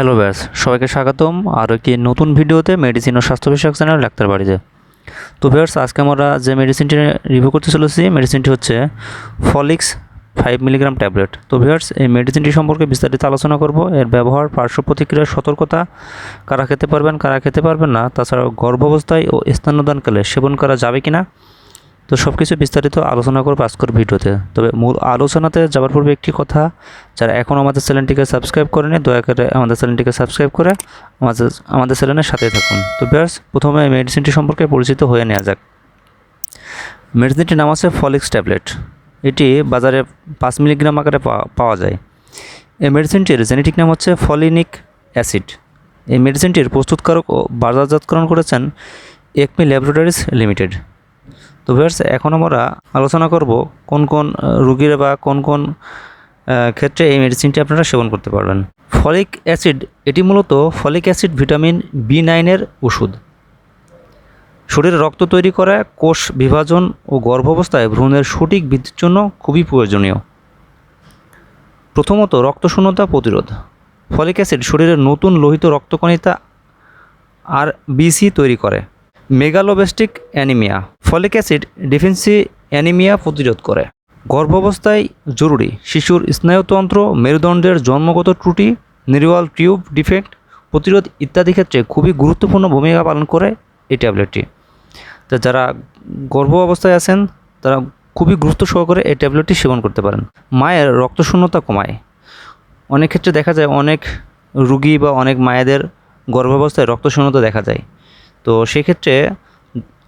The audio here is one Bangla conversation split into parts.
হ্যালো ব্যাস, সবাইকে স্বাগতম। আর একটি নতুন ভিডিওতে মেডিসিন ও স্বাস্থ্য বিষয়ক চ্যানেল ডাক্তার বাড়িতে। তো ভিউয়ার্স আজকে আমরা যে মেডিসিনটি রিভিউ করতে চলেছি মেডিসিনটি হচ্ছে ফলিক্স ফাইভ মিলিগ্রাম ট্যাবলেট তো ভিউয়ার্স এই মেডিসিনটি সম্পর্কে বিস্তারিত আলোচনা করব। এর ব্যবহার, পার্শ্ব প্রতিক্রিয়ার সতর্কতা, কারা খেতে পারবেন, কারা খেতে পারবেন না, তাছাড়াও গর্ভাবস্থায় ও স্তন্যদানকালে সেবন করা যাবে কিনা তো সব কিছু বিস্তারিত আলোচনা করব আজকের ভিডিওতে। তবে মূল আলোচনাতে যাওয়ার পূর্বে একটি কথা, যারা এখন আমাদের চ্যানেলটিকে সাবস্ক্রাইব করেনি, দয়া করে আমাদের চ্যানেলটিকে সাবস্ক্রাইব করে আমাদের আমাদের চ্যানেলের সাথে থাকুন। তো ব্যাস প্রথমে মেডিসিনটি সম্পর্কে পরিচিত হয়ে নেওয়া যাক। মেডিসিনটির নাম আছে ফলিক্স ট্যাবলেট। এটি বাজারে পাঁচ মিলিগ্রাম আকারে পাওয়া যায়। এই মেডিসিনটির জেনেটিক নাম হচ্ছে ফলিনিক অ্যাসিড। এই মেডিসিনটির প্রস্তুতকারক ও বাজারজাতকরণ করেছেন একমি ল্যাবরেটরিজ লিমিটেড। তো ভিউয়ার্স এখন আমরা আলোচনা করব কোন কোন রুগীরা বা কোন কোন ক্ষেত্রে এই মেডিসিনটি আপনারা সেবন করতে পারবেন। ফলিক অ্যাসিড এটি মূলত ফলিক অ্যাসিড ভিটামিন বি নাইনের ওষুধ। শরীরে রক্ত তৈরি করা, কোষ বিভাজন ও গর্ভাবস্থায় ভ্রূণের সঠিক বৃদ্ধির জন্য খুবই প্রয়োজনীয়। প্রথমত রক্তশূন্যতা প্রতিরোধ। ফলিক অ্যাসিড শরীরের নতুন লোহিত রক্তকণিকা আর বিসি তৈরি করে। Megaloblastic anaemia, folic acid deficiency anaemia প্রতিরোধ করে। গর্ভাবস্থায় জরুরি, শিশুর স্নায়ুতন্ত্র, মেরুদণ্ডের জন্মগত ত্রুটি নিউরাল টিউব ডিফেক্ট প্রতিরোধ ইত্যাদি ক্ষেত্রে খুবই গুরুত্বপূর্ণ ভূমিকা পালন করে এই ট্যাবলেটটি। তা যারা গর্ভ অবস্থায় আছেন, তারা খুবই গুরুত্ব সহকারে এই ট্যাবলেটটি সেবন করতে পারেন। মায়ের রক্তশূন্যতা কমায়। অনেক ক্ষেত্রে দেখা যায় অনেক রুগী বা অনেক মায়েদের গর্ভাবস্থায় রক্তশূন্যতা দেখা যায়। তো সেক্ষেত্রে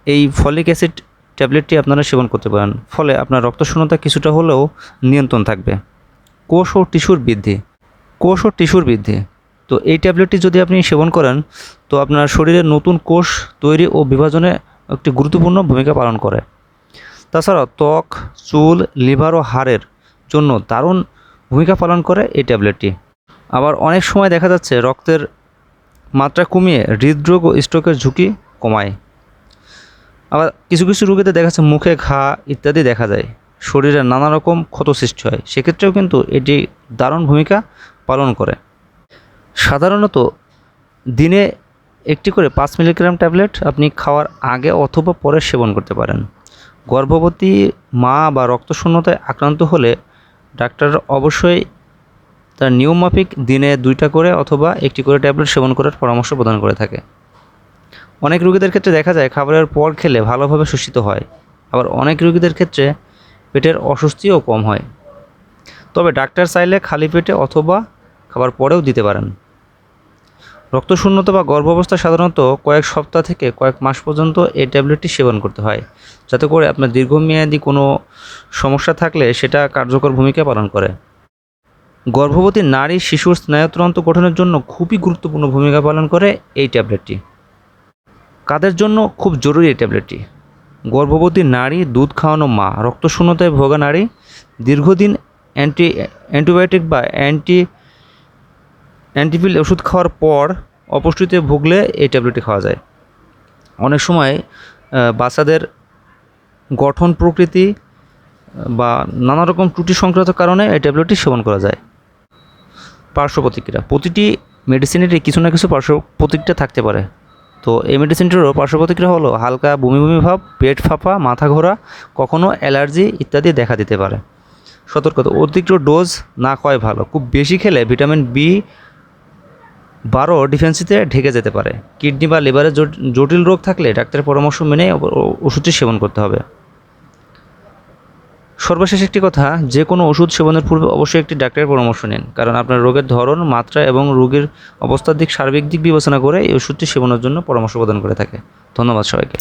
এই ফলিক অ্যাসিড ট্যাবলেটটি আপনারা সেবন করতে পারেন। ফলে আপনার রক্তশূন্যতা কিছুটা হলেও নিয়ন্ত্রণ থাকবে। কোষ ও টিস্যুর বৃদ্ধি। কোষ ও টিস্যুর বৃদ্ধি। তো এই ট্যাবলেটটি যদি আপনি সেবন করেন, তো আপনার শরীরে নতুন কোষ তৈরি ও বিভাজনে একটি গুরুত্বপূর্ণ ভূমিকা পালন করে। তাছাড়া ত্বক, চুল, লিভার ও হাড়ের জন্য দারুণ ভূমিকা পালন করে এই ট্যাবলেটটি। আবার অনেক সময় দেখা যাচ্ছে রক্তের মাত্রা কমিয়ে হৃদরোগ ও স্ট্রোকের ঝুঁকি কমায়। আবার কিছু কিছু রোগীতে দেখা যাচ্ছে মুখে ঘা ইত্যাদি দেখা যায়। শরীরে নানা রকম ক্ষত সৃষ্টি হয়। সেক্ষেত্রেও কিন্তু এটি দারুণ ভূমিকা পালন করে। সাধারণত দিনে একটি করে পাঁচ মিলিগ্রাম ট্যাবলেট আপনি খাওয়ার আগে অথবা পরে সেবন করতে পারেন। গর্ভবতী মা বা রক্তশূন্যতায় আক্রান্ত হলে ডাক্তার অবশ্যই তার নিয়মমাফিক দিনে দুইটা করে অথবা একটি করে ট্যাবলেট সেবন করার পরামর্শ প্রদান করে থাকে। অনেক রোগীদের ক্ষেত্রে দেখা যায় খাবারের পর খেলে ভালোভাবে শোষিত হয়। আবার অনেক রোগীদের ক্ষেত্রে পেটের অস্বস্তিও কম হয়। তবে ডাক্তার চাইলে খালি পেটে অথবা খাবার পরেও দিতে পারেন। রক্তশূন্যতা বা গর্ভাবস্থা সাধারণত কয়েক সপ্তাহ থেকে কয়েক মাস পর্যন্ত এই ট্যাবলেটটি সেবন করতে হয়। যাতে করে আপনার দীর্ঘমেয়াদী কোনো সমস্যা থাকলে সেটা কার্যকর ভূমিকা পালন করে। গর্ভবতী নারী শিশুর স্নায়ুতন্ত্র গঠনের জন্য খুবই গুরুত্বপূর্ণ ভূমিকা পালন করে এই ট্যাবলেটটি। কাদের জন্য খুব জরুরি এই ট্যাবলেটটি? গর্ভবতী নারী, দুধ খাওয়ানো মা, রক্তশূন্যতায় ভোগা নারী, দীর্ঘদিন অ্যান্টি, অ্যান্টিবায়োটিক বা অ্যান্টি অ্যান্টিপিল ওষুধ খাওয়ার পর অপুষ্টিতে ভুগলে এই ট্যাবলেটটি খাওয়া যায়। অনেক সময় বাচ্চাদের গঠন প্রকৃতি বা নানা রকম ত্রুটি সংক্রান্ত কারণে এই ট্যাবলেটটি সেবন করা যায়। পার্শ্ব প্রতিক্রিয়া। প্রতিটি মেডিসিনেরই কিছু না কিছু পার্শ্ব প্রতিক্রিয়া থাকতে পারে। তো এই মেডিসিনটিরও পার্শ্ব প্রতিক্রিয়া হলো হালকা বমি বমি ভাব, পেট ফাঁপা, মাথা ঘোরা, কখনো অ্যালার্জি ইত্যাদি দেখা দিতে পারে। সতর্কতা, অতিরিক্ত ডোজ না খাওয়াই ভালো। খুব বেশি খেলে ভিটামিন বি বারো ডিফেন্সিতে ঢেকে যেতে পারে। কিডনি বা লিভারে জটিল রোগ থাকলে ডাক্তারের পরামর্শ মেনে ওষুধটি সেবন করতে হবে। সর্বশেষ একটি কথা, যে কোনো ওষুধ সেবনের পূর্বে অবশ্যই একটি ডাক্তারের পরামর্শ নিন, কারণ আপনার রোগের ধরন, মাত্রা এবং রোগের অবস্থার দিক সার্বিক দিক বিবেচনা করে এই ওষুধটি সেবনের জন্য পরামর্শ প্রদান করে থাকে। ধন্যবাদ সবাইকে।